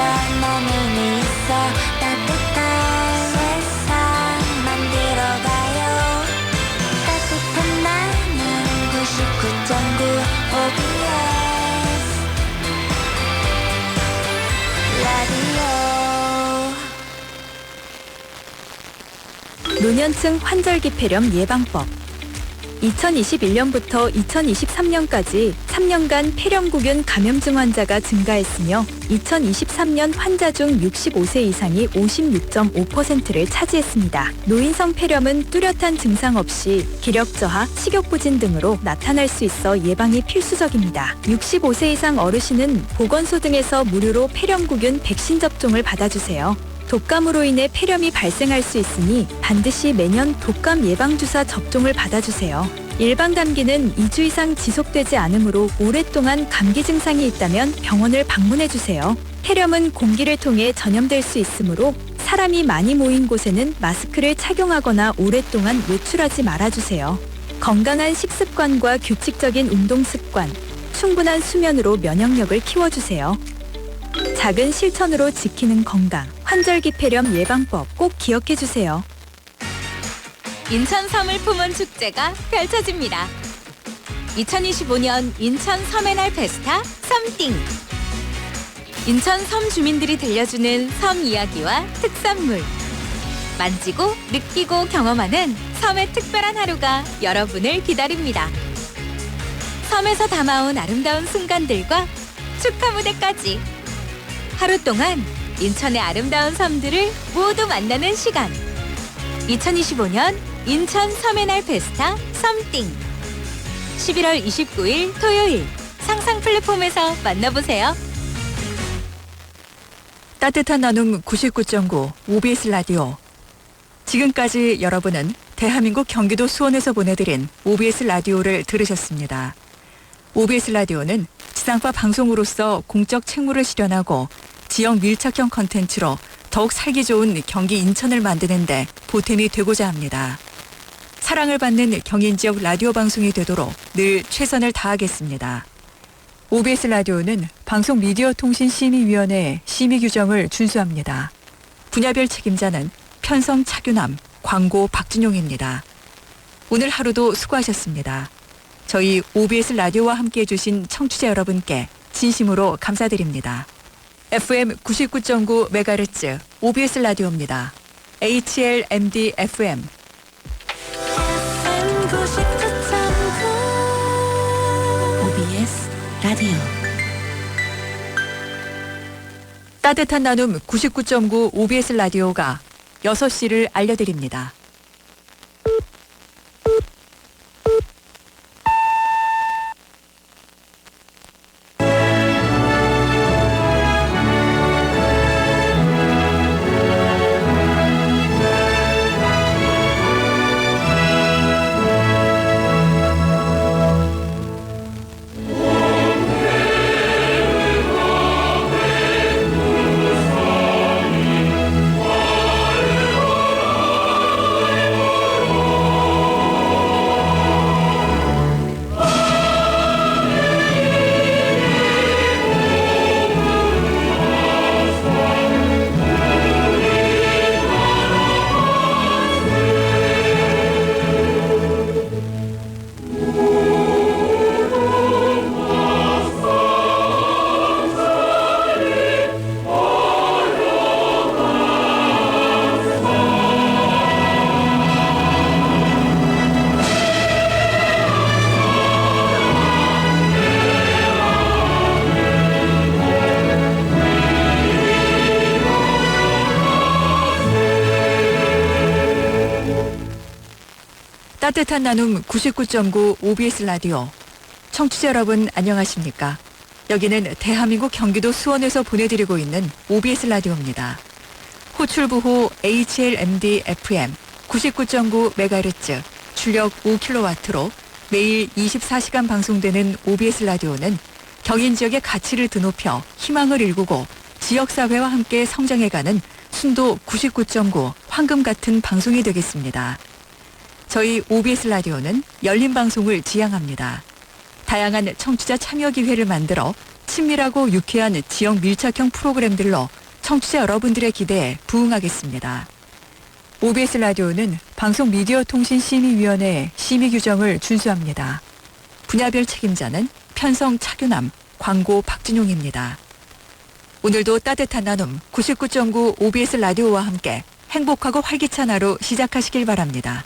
나는 있어. 따뜻한 세상 만들어가요. 따뜻한 나는 99.9 OBS 라디오 노년층 환절기 폐렴 예방법 2021년부터 2023년까지 3년간 폐렴구균 감염증 환자가 증가했으며 2023년 환자 중 65세 이상이 56.5%를 차지했습니다. 노인성 폐렴은 뚜렷한 증상 없이 기력 저하, 식욕 부진 등으로 나타날 수 있어 예방이 필수적입니다. 65세 이상 어르신은 보건소 등에서 무료로 폐렴구균 백신 접종을 받아주세요. 독감으로 인해 폐렴이 발생할 수 있으니 반드시 매년 독감 예방주사 접종을 받아주세요. 일반 감기는 2주 이상 지속되지 않으므로 오랫동안 감기 증상이 있다면 병원을 방문해주세요. 폐렴은 공기를 통해 전염될 수 있으므로 사람이 많이 모인 곳에는 마스크를 착용하거나 오랫동안 외출하지 말아주세요. 건강한 식습관과 규칙적인 운동 습관, 충분한 수면으로 면역력을 키워주세요. 작은 실천으로 지키는 건강. 환절기 폐렴 예방법 꼭 기억해 주세요. 인천 섬을 품은 축제가 펼쳐집니다. 2025년 인천 섬의 날 페스타 섬띵. 인천 섬 주민들이 들려주는 섬 이야기와 특산물. 만지고 느끼고 경험하는 섬의 특별한 하루가 여러분을 기다립니다. 섬에서 담아온 아름다운 순간들과 축하 무대까지. 하루 동안 인천의 아름다운 섬들을 모두 만나는 시간. 2025년 인천 섬의 날 페스타 썸띵 11월 29일 토요일 상상 플랫폼에서 만나보세요. 따뜻한 나눔 99.9 OBS 라디오. 지금까지 여러분은 대한민국 경기도 수원에서 보내드린 OBS 라디오를 들으셨습니다. OBS 라디오는 지상파 방송으로서 공적 책무를 실현하고 지역 밀착형 컨텐츠로 더욱 살기 좋은 경기 인천을 만드는데 보탬이 되고자 합니다. 사랑을 받는 경인 지역 라디오 방송이 되도록 늘 최선을 다하겠습니다. OBS 라디오는 방송 미디어 통신 심의위원회의 심의 규정을 준수합니다. 분야별 책임자는 편성 차규남, 광고 박진용입니다. 오늘 하루도 수고하셨습니다. 저희 OBS 라디오와 함께 해주신 청취자 여러분께 진심으로 감사드립니다. FM 99.9 MHz OBS 라디오입니다. HLMD FM FM 99.9 OBS 라디오 따뜻한 나눔 99.9 OBS 라디오가 6시를 알려드립니다. 따뜻한 나눔 99.9 OBS 라디오. 청취자 여러분 안녕하십니까? 여기는 대한민국 경기도 수원에서 보내드리고 있는 OBS 라디오입니다. 호출부호 HLMD FM 99.9 MHz 출력 5kW로 매일 24시간 방송되는 OBS 라디오는 경인 지역의 가치를 드높여 희망을 일구고 지역사회와 함께 성장해가는 순도 99.9 황금 같은 방송이 되겠습니다. 저희 OBS 라디오는 열린 방송을 지향합니다. 다양한 청취자 참여 기회를 만들어 친밀하고 유쾌한 지역 밀착형 프로그램들로 청취자 여러분들의 기대에 부응하겠습니다. OBS 라디오는 방송 미디어 통신 심의위원회의 심의 규정을 준수합니다. 분야별 책임자는 편성 차규남, 광고 박진용입니다. 오늘도 따뜻한 나눔 99.9 OBS 라디오와 함께 행복하고 활기찬 하루 시작하시길 바랍니다.